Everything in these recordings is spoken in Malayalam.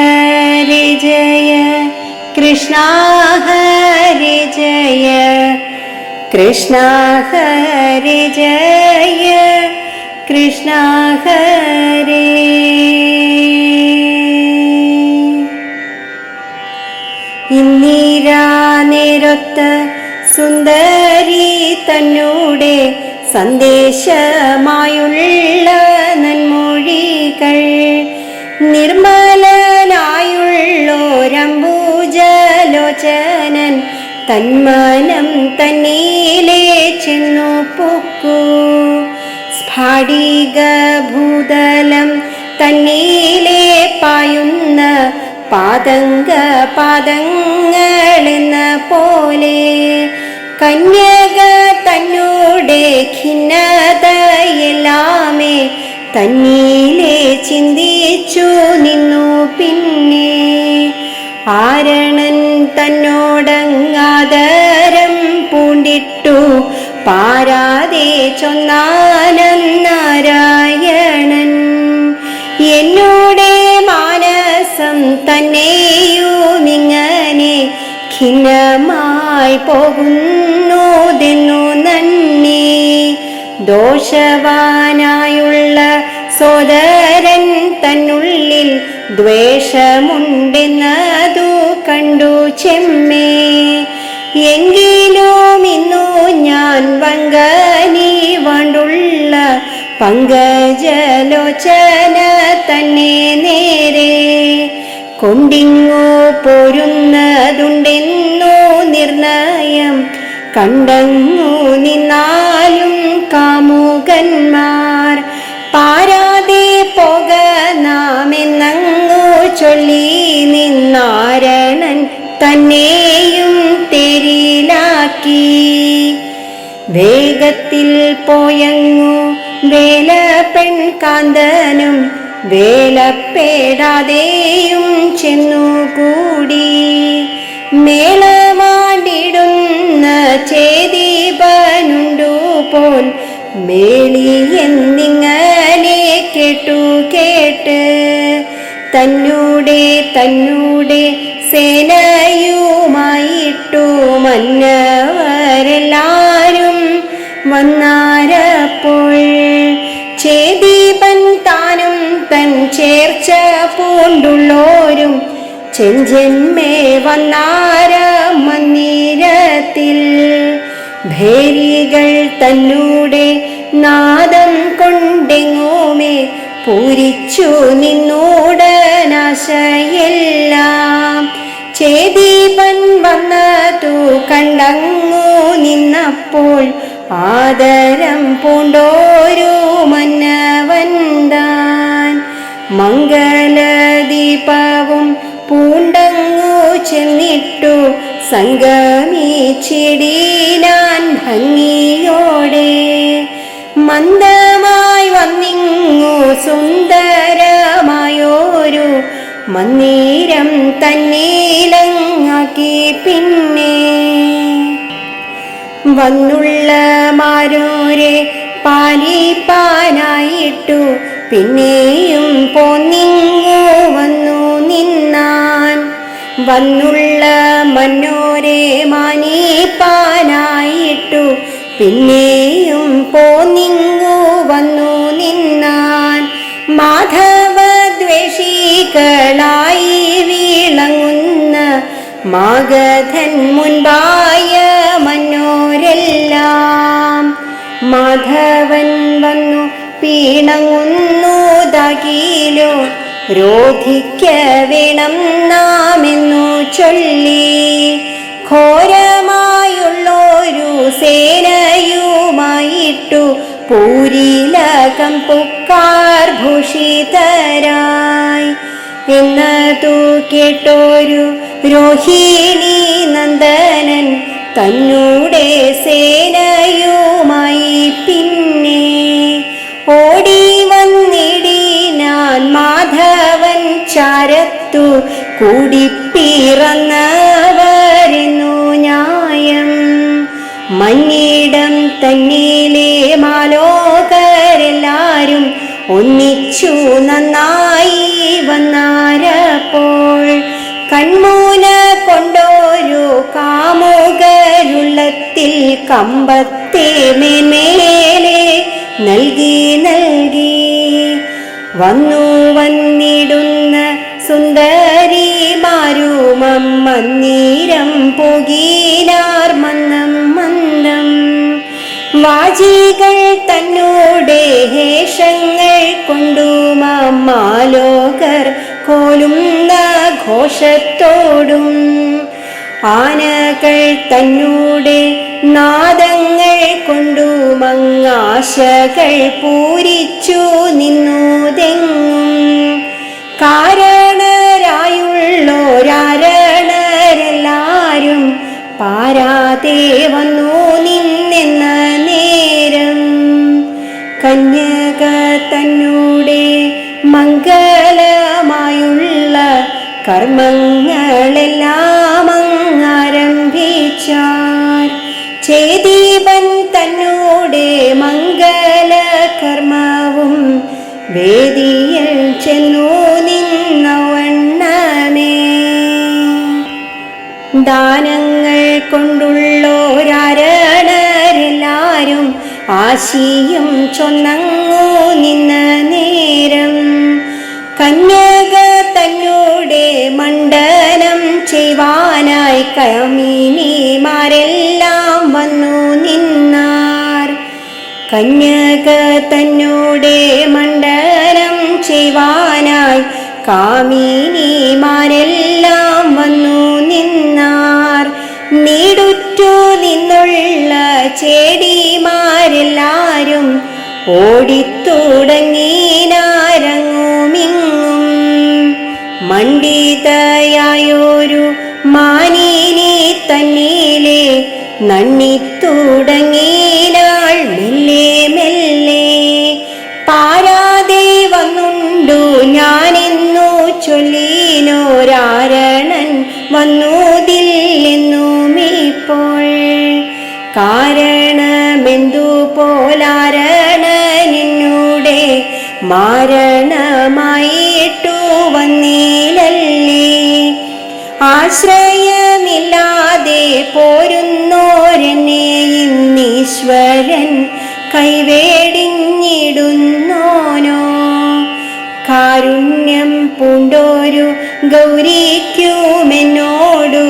ഹരി ജയ കൃഷ്ണ ഹരി ജയ കൃഷ്ണ ഹരി ജയ കൃഷ്ണ ഹരി ഇന്ദിരാ സുന്ദരി തന്നൂടെ സന്ദേശമായുള്ള നന്മൊഴികൾ നിർമ്മലനായുള്ളോരംബൂജലോചനൻ തന്മനം തന്നീലേ ചെന്നു പൊക്കൂ. സ്ഫാടിക ഭൂതലം തന്നീലേ പായുന്ന പാതങ്ക പാദങ്ങളെന്ന പോലെ കന്യക തന്നോടെ ഖിന്നതയെല്ലാമേ തന്നീലേ ചിന്തിച്ചു നിന്നു പിന്നെ. ആരണൻ തന്നോടങ്ങാദരം പൂണ്ടിട്ടു. പാരാതെ ചൊന്നാനന്ദാരായണൻ എന്നോടെ മാനസം തന്നെയോ നിങ്ങനെ ഖിന്നമായി പോകുന്നുതെന്നു നന്ദി. ദോഷവാനായുള്ള സോദരൻ തന്നുള്ളിൽ ദ്വേഷമുണ്ടെന്നതു കണ്ടു ചെമ്മേ. എങ്കിലും ഇന്നു ഞാൻ വങ്കനി വണ്ടുള്ള പങ്കജലോചന തന്നെ നേരെ. കൊണ്ടിങ്ങു പോരുന്നതുണ്ടെന്നു നിർണയം കണ്ടങ്ങു നിന്നാലും കാമുകന്മാർ പാരാതെ തന്നെയും തെരിലാക്കി. വേഗത്തിൽ പോയങ്ങു വേല പെൺകാന്തനും വേലപ്പേടാതെയും ചെന്നുകൂടി. മേളമാടിടുന്ന ചേദീപനുണ്ടു പോൽ മേളി എന്നിങ്ങനെ കേട്ടു കേട്ട് തന്നൂടെ തന്നൂടെ സേനയുമായിട്ടു മന്നവരെല്ലാരും വന്നാരപ്പോൾ ചേദീപൻ താനും തൻ ചേർച്ച പൂണ്ടുള്ളോരും ചെഞ്ചന്മേ വന്നാര മന്ദിരത്തിൽ ഭേരികൾ തന്നൂടെ നാദം കൊണ്ടെങ്ങോമേ പൂരിച്ചു നിന്നോടനാശയെല്ലാം. ചേദീപൻ വന്നതു കണ്ടങ്ങു നിന്നപ്പോൾ ആദരം പൂണ്ടോരു മന്നവന്താൻ മംഗളദീപവും പൂണ്ടങ്ങു ചെന്നിട്ടു സംഗമിച്ചിടീനാൻ ഭംഗിയോടെ മന്ദ സുന്ദരമായോരു മന്ദിരം തന്നീലങ്ങാക്കി പിന്നെ. വന്നുള്ള മാരൂരെ പാലിപ്പാനായിട്ടു പിന്നെയും പോന്നിങ്ങു വന്നു നിന്നാൻ. വന്നുള്ള മന്നോരെ മാനിപ്പാനായിട്ടു പിന്നെയും പോന്നിങ്ങു വന്നു മാഗധൻ മുൻപായ മനോരെല്ലാം മാധവൻ വന്നു പീണങ്ങുന്നു തകീലോ രോധിക്ക വേണം നാമെന്നു ചൊല്ലി. ഘോരമായുള്ളൊരു സേനയുമായിട്ടു പൂരിലകം പൊക്കാർ ഭൂഷിതരായി എന്നതു കേട്ടോരു രോഹിണി നന്ദനൻ തന്നൂടെ സേനയുമായി പിന്നെ ഓടി വന്നിടിനാൻ മാധവൻ ചാരത്തു കൂടിപ്പിറന്നവരെന്നു ന്യായം. മഞ്ഞിടം തന്നിലെ മാലോകരെല്ലാരും ഒന്നിച്ചു നന്നായി വന്നാരപ്പോൾ കൺമൂന കാമുകരുള്ളത്തിൽ കമ്പത്തെ മേന്മേലെ നൽകി നൽകി. വന്നു വന്നിടുന്ന സുന്ദരിമാരുമം മന്നീരം പുകീനാർ മന്നം മന്ദം. വാചികൾ തന്നോടെ ഹേഷങ്ങൾ കൊണ്ടു മാലോകർ കോലുന്ന ഘോഷത്തോടും ആനകൾ തന്നൂടെ നാദങ്ങൾ കൊണ്ടു മങ്ങാശകൾ പൂരിച്ചു നിന്നുതെങ്ങും. കാരണരായുള്ളോരാരണരെല്ലാരും പാരാതെ വന്നു നിന്നെന്ന നേരം. കന്യക തന്നൂടെ മംഗളമായുള്ള കർമ്മങ്ങളെല്ലാം അങ്ങാരംഭിച്ചാർ ദാനങ്ങൾ കൊണ്ടുള്ളോരാരണരെല്ലാരും ആശിയും ചൊന്നങ്ങോ നിന്ന നേരം. കന്യക തന്നോടെ മണ്ഡലം ചെയ്യുവാനായി കമിനിമാരെല്ലാം വന്നു നിന്നാർ. കന്യക തന്നോടെ മണ്ഡലം ചെയ്യുവാനായി കാമിനിമാരെല്ലാം വന്നു നിന്നാർ. നീടുറ്റു നിന്നുള്ള ചേടിമാരെല്ലാരും ഓടിത്തുടങ്ങിനാരങ്ങുമിങ്ങും മണ്ഡിതയായൊരു മാനിനെ തന്നീലെ നണ്ണിത്തുടങ്ങിനാൾ മാരണമായിട്ടു വന്നില്ലല്ലേ ആശ്രയമില്ലാതെ പോരുന്നോരനെ ഇന്നീശ്വരൻ കൈവേടിഞ്ഞിടുന്നോനോ? കാരുണ്യം പൂണ്ടോരു ഗൗരിക്കുമെന്നോടു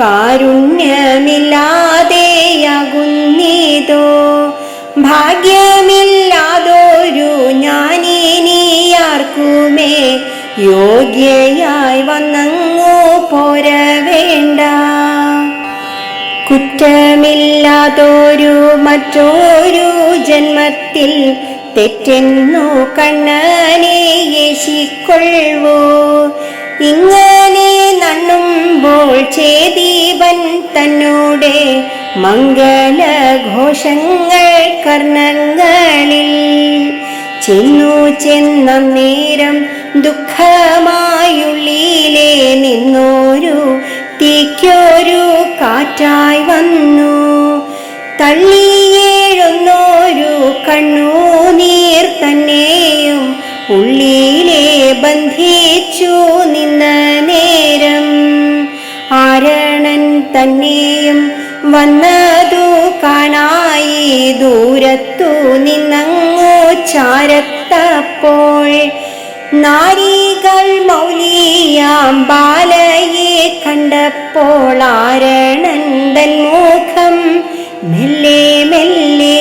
കാരുണ്യമില്ലാതെയാകുന്നീതോ ഭാഗ്യമില്ലാതൊരു കുറ്റമില്ലാതൊരു മറ്റൊരു ജന്മത്തിൽ തെറ്റെന്നു കണ്ണനെ യേശിക്കൊള്ളവോ ഇങ്ങനെ നണ്ണുമ്പോൾ ചേദീപൻ തന്നോടെ മംഗളഘോഷങ്ങൾ കർണങ്ങളിൽ ചെന്നു ചെന്ന നേരം ദുഃഖമായുള്ളിലെ നിന്നോരു തീക്കൊരു കാറ്റായി വന്നു. തള്ളിയേഴുന്നോരു കണ്ണുനീർ തന്നെയും ഉള്ളിലെ ബന്ധിച്ചു നിന്ന നേരം. ആരണൻ തന്നെയും വന്നതു കാണായി. ദൂരത്തു നിന്നങ്ങോ ചാരത്തപ്പോൾ നാരികൾ മൗലിയാം ബാലയെ കണ്ടപ്പോൾ ആരണന്തൻ മുഖം മെല്ലെ മെല്ലെ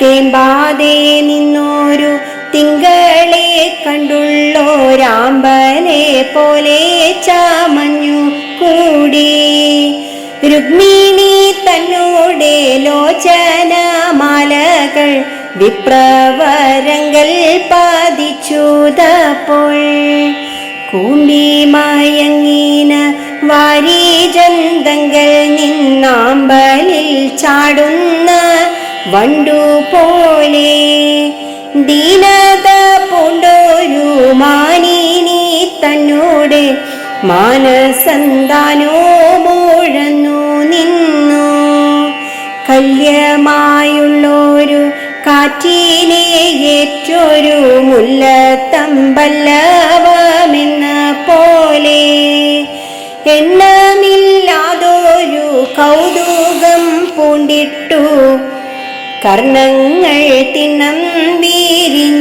തേമ്പാതെ നിന്നോരു തിങ്കളെ കണ്ടുള്ളോരാമ്പലെ പോലെ ചാമഞ്ഞു കൂടി. രുക്മിണി തന്നോടെ ലോചനമാലകൾ വിപ്രവരങ്ങൾ പതിച്ചുതപ്പോൾ കൂമ്പി മയങ്ങീന വാരീജന്തങ്ങൾ നിന്നാമ്പലിൽ ചാടുന്ന വണ്ടു പോലെ ദീനത പൂണ്ടൊരു മാനിനി തന്നോട് മാനസന്താനോ മുഴന്നു നിന്നു. കല്യമായുള്ളൊരു മുല്ലത്തമ്പല്ലവമെന്ന പോലെ എണ്ണമില്ലാതൊരു കൗതുകം പൂണ്ടിട്ടു. കർണങ്ങൾ തിണ്ണം വീരിഞ്ഞുതപ്പോൾ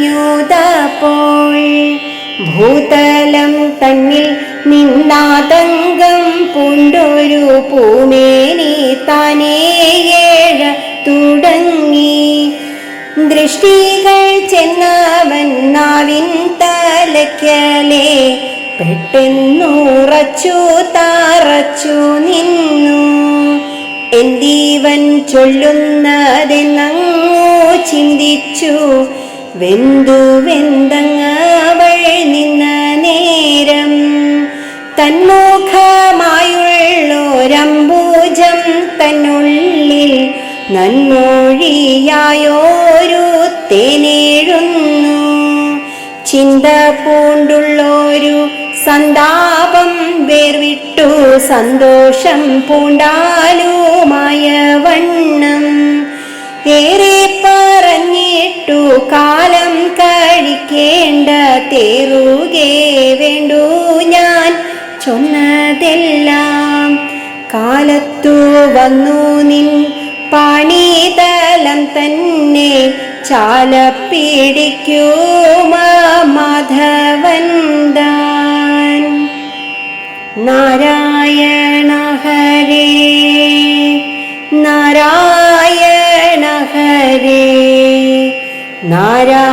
ഭൂതലം തന്നിൽ നിന്നാതങ്കം പൂണ്ടൊരു പൂമേനി താനേയേഴ തുടങ്ങി. ദൃഷ്ടികൾ ചെന്നവൻ നാവിൻ തലയ്ക്കലേ പെട്ടെന്നുറച്ചു താറച്ചു നിന്നു. എന്തിവൻ ചൊല്ലുന്നതെന്നങ്ങോ ചിന്തിച്ചു. വെന്തു വെന്തങ്ങവൾ നിന്ന നേരം തന്മുഖമായുള്ളോരംബൂജം തന്നുള്ളിൽ നന്മൊഴിയായോരു ചിന്ത പൂണ്ടുള്ളൊരു സന്താപം വേർവിട്ടു സന്തോഷം പൂണ്ടാലുമായ വണ്ണം ഏറെ പറഞ്ഞിട്ടു കാലം കഴിക്കേണ്ട തേറുകേ വേണ്ടു ഞാൻ ചൊന്നതെല്ലാം. കാലത്തു വന്നു നിൻ പണിതലം തന്നെ ചാല പിടിക്കുമാ മാധവൻ താൻ നാരായണ ഹരേ നാരായണ ഹരേ നാരായണ